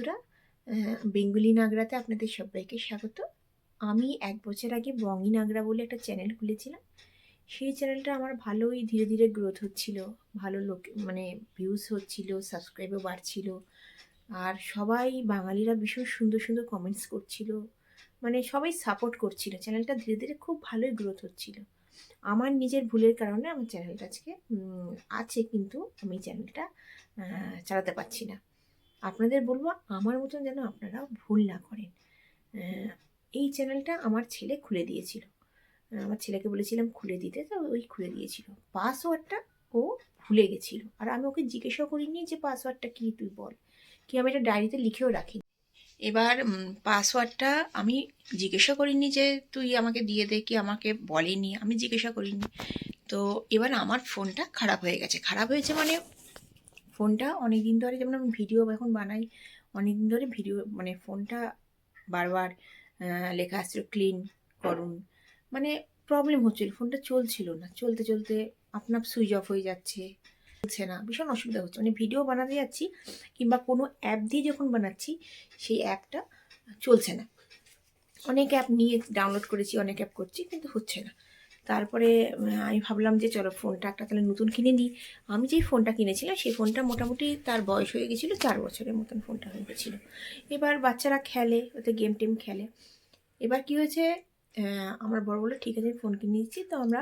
বন্ধুরা বেঙ্গলি নাগরাতে আপনাদের সবাইকে স্বাগত। আমি এক বছর আগে বঙ্গি নাগরা বলে একটা চ্যানেল খুলেছিলাম। সেই চ্যানেলটা আমার ভালোই ধীরে ধীরে গ্রোথ হচ্ছিল, ভালো লোক মানে ভিউজ হচ্ছিল সাবস্ক্রাইবও বাড়ছিল। আর সবাই বাঙালিরা ভীষণ সুন্দর সুন্দর কমেন্টস করছিল। মানে সবাই সাপোর্ট করছিল চ্যানেলটা ধীরে ধীরে খুব ভালোই গ্রোথ হচ্ছিল। আমার নিজের ভুলের কারণে আমার চ্যানেলটা আজকে আছে কিন্তু আমি চ্যানেলটা চালাতে পারছি না। আপনাদের বলব আমার মতন যেন আপনারা ভুল না করেন। এই চ্যানেলটা আমার ছেলে খুলে দিয়েছিল। আমার ছেলেকে বলেছিলাম খুলে দিতে, তো ওই খুলে দিয়েছিল। পাসওয়ার্ডটা ও ভুলে গেছিল। আর আমি ওকে জিজ্ঞাসাও করিনি যে পাসওয়ার্ডটা কি, তুই বল। কি আমি এটা ডায়েরিতে লিখেও রাখি এবার পাসওয়ার্ডটা আমি জিজ্ঞাসা করিনি যে তুই আমাকে দিয়ে দে কি আমাকে বলেনি, আমি জিজ্ঞাসা করিনি। তো এবার আমার ফোনটা খারাপ হয়ে গেছে। খারাপ হয়েছে মানে ফোনটা অনেক দিন ধরে যেমন আমি ভিডিও এখন বানাই অনেক দিন ধরে ভিডিও মানে ফোনটা বারবার লেখা আসছিল ক্লিন করুন। মানে প্রবলেম হচ্ছিল, ফোনটা চলছিল না। চলতে চলতে আপনার সুইচ অফ হয়ে যাচ্ছে, চলছে না, ভীষণ অসুবিধা হচ্ছে। মানে ভিডিও বানাতে যাচ্ছি কিংবা কোনো অ্যাপ দিয়ে যখন বানাচ্ছি, সেই অ্যাপটা চলছে না। অনেক অ্যাপ নিয়ে ডাউনলোড করেছি, অনেক অ্যাপ করছি, কিন্তু হচ্ছে না। তারপরে আমি ভাবলাম যে চলো ফোনটা একটা তাহলে নতুন কিনে নিই আমি যেই ফোনটা কিনেছিলাম, সেই ফোনটা মোটামুটি তার বয়স হয়ে গেছিল চার বছরের মতন ফোনটা হয়ে গেছিল। এবার বাচ্চারা খেলে ওতে গেম টেম খেলে। এবার কি হয়েছে আমার বড় বলল, ঠিক আছে ফোন কিনে দিচ্ছি। তো আমরা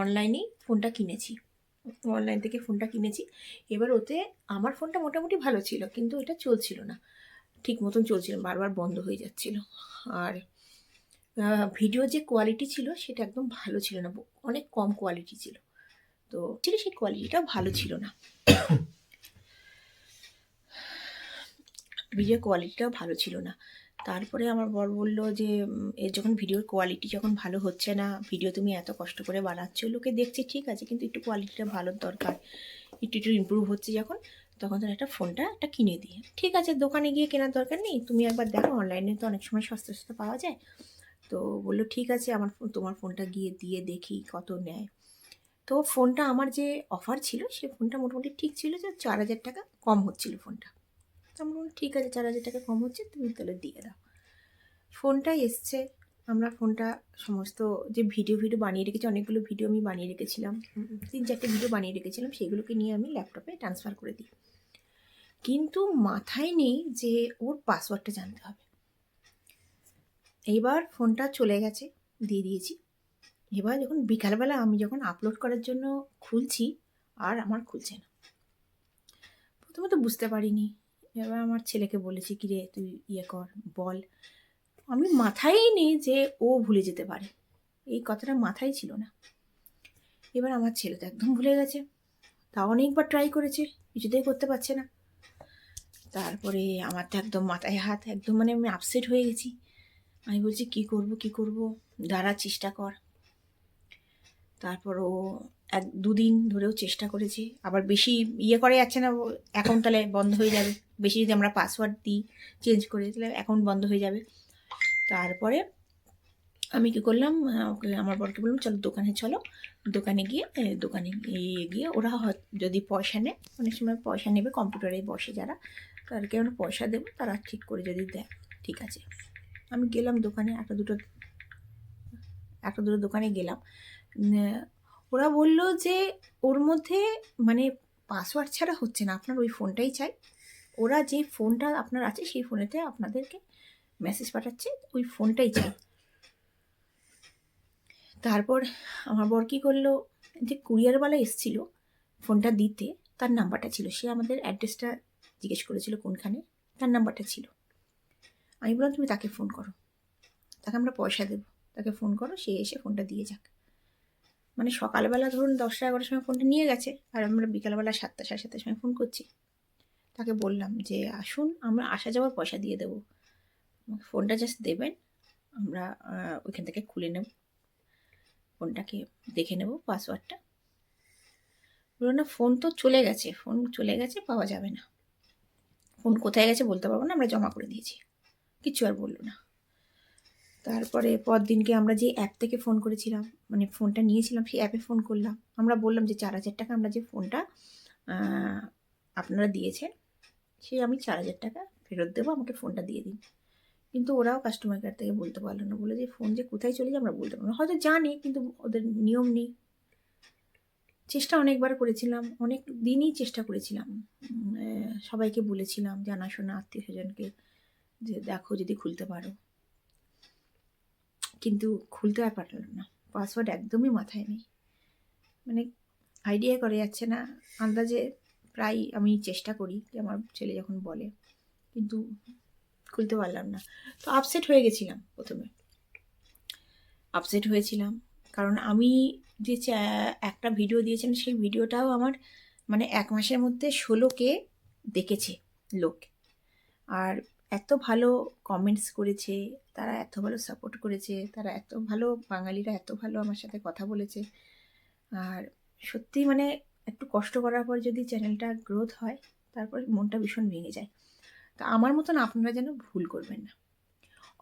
অনলাইনেই ফোনটা কিনেছি। অনলাইন থেকে ফোনটা কিনেছি। এবার ওতে আমার ফোনটা মোটামুটি ভালো ছিল, কিন্তু এটা চলছিল না। ঠিক মতন চলছিল বারবার বন্ধ হয়ে যাচ্ছিল। আর ভিডিও যে কোয়ালিটি ছিল সেটা একদম ভালো ছিল না, অনেক কম কোয়ালিটি ছিল। তো ছিল সেই কোয়ালিটিটাও ভালো ছিল না। ভিডিও কোয়ালিটিটাও ভালো ছিল না। তারপরে আমার বর বলল যে এর যখন ভিডিওর কোয়ালিটি যখন ভালো হচ্ছে না ভিডিও তুমি এত কষ্ট করে বানাচ্ছ, লোকে দেখছে ঠিক আছে, কিন্তু একটু কোয়ালিটিটা ভালো দরকার। একটু একটু ইমপ্রুভ হচ্ছে যখন, তখন তার একটা ফোনটা একটা কিনে দিয়ে। ঠিক আছে, দোকানে গিয়ে কেনার দরকার নেই, তুমি একবার দেখো অনলাইনে তো অনেক সময় সস্তা সস্তা পাওয়া যায়। তো বলল ঠিক আছে আমার ফোন তোমার ফোনটা গিয়ে দিয়ে দেখি কত নেয়। তো ফোনটা আমার যে অফার ছিল সে ফোনটা মোটামুটি ঠিক ছিল যে চার হাজার টাকা কম হচ্ছিল ফোনটা। তো আমরা বললাম, ঠিক আছে চার হাজার টাকা কম হচ্ছে তুমি তাহলে দিয়ে দাও। ফোনটা এসছে আমরা ফোনটা সমস্ত যে ভিডিও ভিডিও বানিয়ে রেখেছি অনেকগুলো ভিডিও আমি বানিয়ে রেখেছিলাম। তিন চারটে ভিডিও বানিয়ে রেখেছিলাম সেগুলোকে নিয়ে আমি ল্যাপটপে ট্রান্সফার করে দিই। কিন্তু মাথায় নেই যে ওর পাসওয়ার্ডটা জানতে হবে। এইবার ফোনটা চলে গেছে, দিয়ে দিয়েছি। এবার যখন বিকালবেলা আমি যখন আপলোড করার জন্য খুলছি, আর আমার খুলছে না। প্রথমে তো বুঝতে পারিনি। এবার আমার ছেলেকে বলেছি কি রে তুই ইয়ে কর, বল। আমি মাথায় নেই যে ও ভুলে যেতে পারে। এই কথাটা মাথায় ছিল না। এবার আমার ছেলে তো একদম ভুলে গেছে। তা অনেকবার ট্রাই করেছে, কিছুতেই করতে পারছে না। তারপরে আমার তো একদম মাথায় হাত, একদম মানে আমি আপসেট হয়ে গেছি। আমি বলছি, কি করব কি করব? দাঁড়া, চেষ্টা কর। তারপর ও এক, দুদিন ধরেও চেষ্টা করেছে। আবার বেশি ইয়ে করে যাচ্ছে না অ্যাকাউন্ট তাহলে বন্ধ হয়ে যাবে। বেশি যদি আমরা পাসওয়ার্ড দিই চেঞ্জ করে, তাহলে অ্যাকাউন্ট বন্ধ হয়ে যাবে। তারপরে আমি কি করলাম ওকে, আমার বরকে বললাম, চলো দোকানে চলো। দোকানে গিয়ে দোকানে গিয়ে গিয়ে ওরা যদি পয়সা নেয়, অনেক সময় পয়সা নেবে কম্পিউটারে বসে যারা। তাদেরকে আমরা পয়সা দেবো, তারা ঠিক করে যদি দেয়। ঠিক আছে। আমি গেলাম দোকানে, একটা দুটো একটা দুটো দোকানে গেলাম। ওরা বলল যে ওর মধ্যে মানে পাসওয়ার্ড ছাড়া হচ্ছে না, আপনার ওই ফোনটাই চাই। ওরা যে ফোনটা আপনার আছে, সেই ফোনেতে আপনাদেরকে মেসেজ পাঠাচ্ছে, ওই ফোনটাই চাই। তারপর আমার বর কী করল, যে কুরিয়ারওয়ালা এসেছিল ফোনটা দিতে, তার নাম্বারটা ছিল। সে আমাদের অ্যাড্রেসটা জিজ্ঞেস করেছিল কোনখানে, তার নাম্বারটা ছিল। আমি বললাম, তুমি তাকে ফোন করো। তাকে আমরা পয়সা দেবো। তাকে ফোন করো, সে এসে ফোনটা দিয়ে যাক। মানে সকালবেলা ধরুন দশটা এগারোটার সময় ফোনটা নিয়ে গেছে, আর আমরা বিকালবেলা সাতটা, সাড়ে সাতটার সময় ফোন করছি। তাকে বললাম যে, আসুন, আমরা আসা যাওয়ার পয়সা দিয়ে দেবো। ফোনটা জাস্ট দেবেন, আমরা ওইখান থেকে খুলে নেব। ফোনটাকে দেখে নেব পাসওয়ার্ডটা বলল, না ফোন তো চলে গেছে। ফোন চলে গেছে, পাওয়া যাবে না। ফোন কোথায় গেছে বলতে পারব না, আমরা জমা করে দিয়েছি। কিছু আর বলল না। তারপরে পরদিনকে আমরা যে অ্যাপ থেকে ফোন করেছিলাম মানে ফোনটা নিয়েছিলাম, সেই অ্যাপে ফোন করলাম। আমরা বললাম যে চার হাজার টাকা আমরা যে ফোনটা আপনারা দিয়েছেন, সে আমি চার হাজার টাকা ফেরত দেবো, আমাকে ফোনটা দিয়ে দিন। কিন্তু ওরাও কাস্টমার কেয়ার থেকে বলতে পারল না। বলে যে ফোন যে কোথায় চলে যায় আমরা বলতে পারব হয়তো জানি, কিন্তু ওদের নিয়ম নেই। চেষ্টা অনেকবার করেছিলাম, অনেক দিনই চেষ্টা করেছিলাম। সবাইকে বলেছিলাম, জানাশোনা, আত্মীয় স্বজনকে। যে দেখো যদি খুলতে পারো। কিন্তু খুলতে আর পারলাম না। পাসওয়ার্ড একদমই মাথায় নেই। মানে আইডিয়া করে যাচ্ছে না। আন্দাজে প্রায় আমি চেষ্টা করি যে আমার ছেলে যখন বলে। কিন্তু খুলতে পারলাম না। তো আপসেট হয়ে গেছিলাম প্রথমে। আপসেট হয়েছিলাম। কারণ আমি যে একটা ভিডিও দিয়েছিলাম সেই ভিডিওটাও আমার মানে এক মাসের মধ্যে ষোলোকে দেখেছে লোক। আর এত ভালো কমেন্টস করেছে, তারা এত ভালো সাপোর্ট করেছে, তারা এত ভালো বাঙালিরা এত ভালো আমার সাথে কথা বলেছে। আর সত্যি মানে একটু কষ্ট করার পর যদি চ্যানেলটা গ্রোথ হয়, তারপর মনটা ভীষণ ভেঙে যায়। তা আমার মতন আপনারা যেন ভুল করবেন না।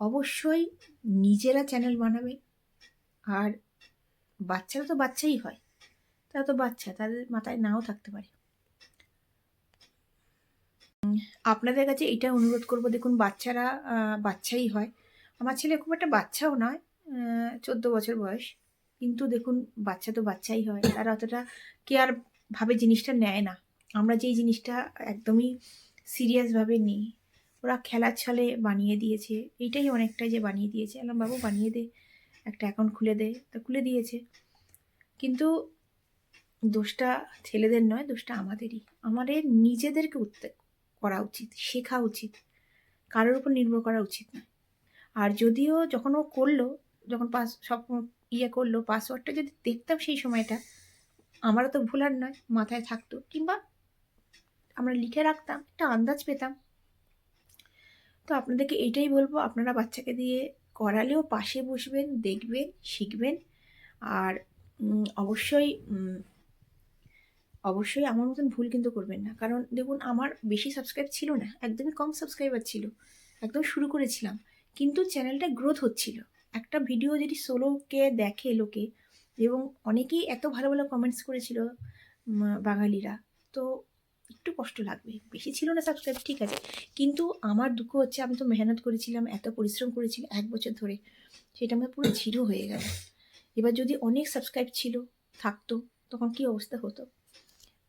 অবশ্যই নিজেরা চ্যানেল বানাবেন, আর বাচ্চারা তো বাচ্চাই হয়, তারা তো বাচ্চা, তাদের মাথায় নাও থাকতে পারে। আপনাদের কাছে এটা অনুরোধ করব, দেখুন বাচ্চারা বাচ্চাই হয়। আমার ছেলে খুব একটা বাচ্চাও নয় চোদ্দ বছর বয়স। কিন্তু দেখুন, বাচ্চা তো বাচ্চাই হয়, তারা অতটা কেয়ার ভাবে জিনিসটা নেয় না। আমরা যেই জিনিসটা একদমই সিরিয়াসভাবে নিই, ওরা খেলার ছলে বানিয়ে দিয়েছে। এইটাই অনেকটাই যে বানিয়ে দিয়েছে। আলাম বাবু, বানিয়ে দে, একটা অ্যাকাউন্ট খুলে দে। তা খুলে দিয়েছে। কিন্তু দোষটা ছেলেদের নয়, দোষটা আমাদেরই। আমাদের নিজেদেরকে উত্তে করা উচিত, শেখা উচিত। কারোর উপর নির্ভর করা উচিত নয় আর যদিও যখন ও করল, যখন পাস, সব ইয়ে করল, পাসওয়ার্ডটা যদি দেখতাম সেই সময়টা, আমারও তো ভুলার নয়, মাথায় থাকতো। কিংবা আমরা লিখে রাখতাম, একটা আন্দাজ পেতাম। তো আপনাদেরকে এইটাই বলব, আপনারা বাচ্চাকে দিয়ে করালেও পাশে বসবেন, দেখবেন, শিখবেন। আর অবশ্যই অবশ্যই আমার মতন ভুল কিন্তু করবেন না। কারণ দেখুন, আমার বেশি সাবস্ক্রাইব ছিল না, একদমই কম সাবস্ক্রাইবার ছিল, একদম শুরু করেছিলাম, কিন্তু চ্যানেলটা গ্রোথ হচ্ছিল। একটা ভিডিও যদি ষোলোকে দেখে লোকে, এবং অনেকেই এত ভালো ভালো কমেন্টস করেছিল বাঙালিরা, তো একটু কষ্ট লাগবে। বেশি ছিল না সাবস্ক্রাইব ঠিক আছে। কিন্তু আমার দুঃখ হচ্ছে, আমি তো মেহনত করেছিলাম, এত পরিশ্রম করেছিলাম, এক বছর ধরে, সেটা আমার পুরো জিরো হয়ে গেল। এবার যদি অনেক সাবস্ক্রাইব ছিল, থাকতো, তখন কি অবস্থা হতো?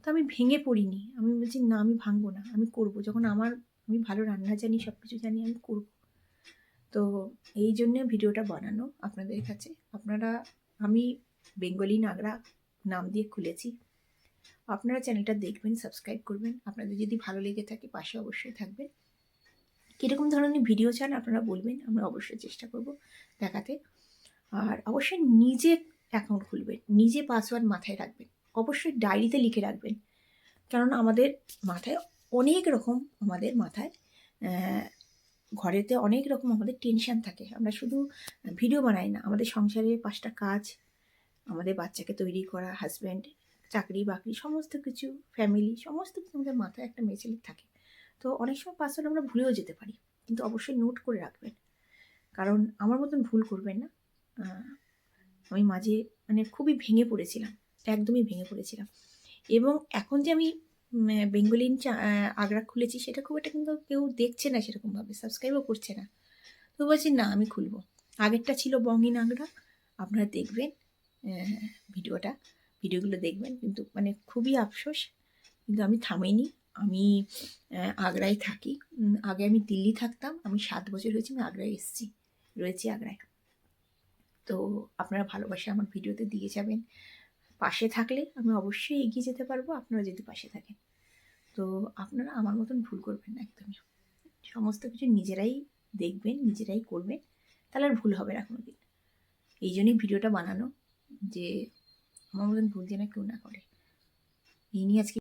তো আমি ভেঙে পড়িনি। আমি বলছি, না, আমি ভাঙবো না, আমি করব। যখন আমার, আমি ভালো রান্না জানি সব কিছু জানি, আমি করব। তো এই জন্যে ভিডিওটা বানানো আপনাদের কাছে। আপনারা, আমি বেঙ্গলি নাগরা নাম দিয়ে খুলেছি। আপনারা চ্যানেলটা দেখবেন, সাবস্ক্রাইব করবেন। আপনাদের যদি ভালো লেগে থাকে, পাশে অবশ্যই থাকবেন। কীরকম ধরনের ভিডিও চান আপনারা বলবেন, আমরা অবশ্যই চেষ্টা করব দেখাতে। আর অবশ্যই নিজে অ্যাকাউন্ট খুলবেন, নিজে পাসওয়ার্ড মাথায় রাখবেন। অবশ্যই ডায়েরিতে লিখে রাখবেন। কারণ আমাদের মাথায় অনেক রকম আমাদের মাথায় ঘরেতে অনেক রকম আমাদের টেনশন থাকে। আমরা শুধু ভিডিও বানাই না, আমাদের সংসারে পাঁচটা কাজ, আমাদের বাচ্চাকে তৈরি করা হাজব্যান্ড চাকরি, বাকরি, সমস্ত কিছু ফ্যামিলি সমস্ত কিছু আমাদের মাথায় একটা মেছেলিক থাকে। তো অনেক সময় পাসওয়ার্ড আমরা ভুলেও যেতে পারি, কিন্তু অবশ্যই নোট করে রাখবেন। কারণ আমার মতন ভুল করবেন না। আমি মাঝে মানে খুবই ভেঙে পড়েছিলাম। একদমই ভেঙে পড়েছিলাম। এবং এখন যে আমি বেঙ্গলিন আগ্রা খুলেছি, সেটা খুব একটা কিন্তু কেউ দেখছে না সেরকমভাবে সাবস্ক্রাইবও করছে না। তো বলছি, না, আমি খুলবো। আগেরটা ছিল বঙ্গিন আগ্রা, আপনারা দেখবেন ভিডিওটা, ভিডিওগুলো দেখবেন, কিন্তু মানে খুবই আফসোস, কিন্তু আমি থামিনি আমি আগ্রায় থাকি। আগে আমি দিল্লি থাকতাম, আমি সাত বছর হয়েছি, আমি আগ্রায় এসেছি, রয়েছি আগ্রায়। তো আপনারা ভালোবাসা আমার ভিডিওতে দিয়ে যাবেন। পাশে থাকলে আমি অবশ্যই এগিয়ে যেতে পারব আপনারা যদি পাশে থাকেন। তো আপনারা আমার মতন ভুল করবেন না একদমই। সমস্ত কিছু নিজেরাই দেখবেন, নিজেরাই করবেন, তাহলে আর ভুল হবে না কোনো দিন এই জন্যই ভিডিওটা বানানো যে আমার মতন ভুল যেন কেউ না করে। এই নিয়ে আজকে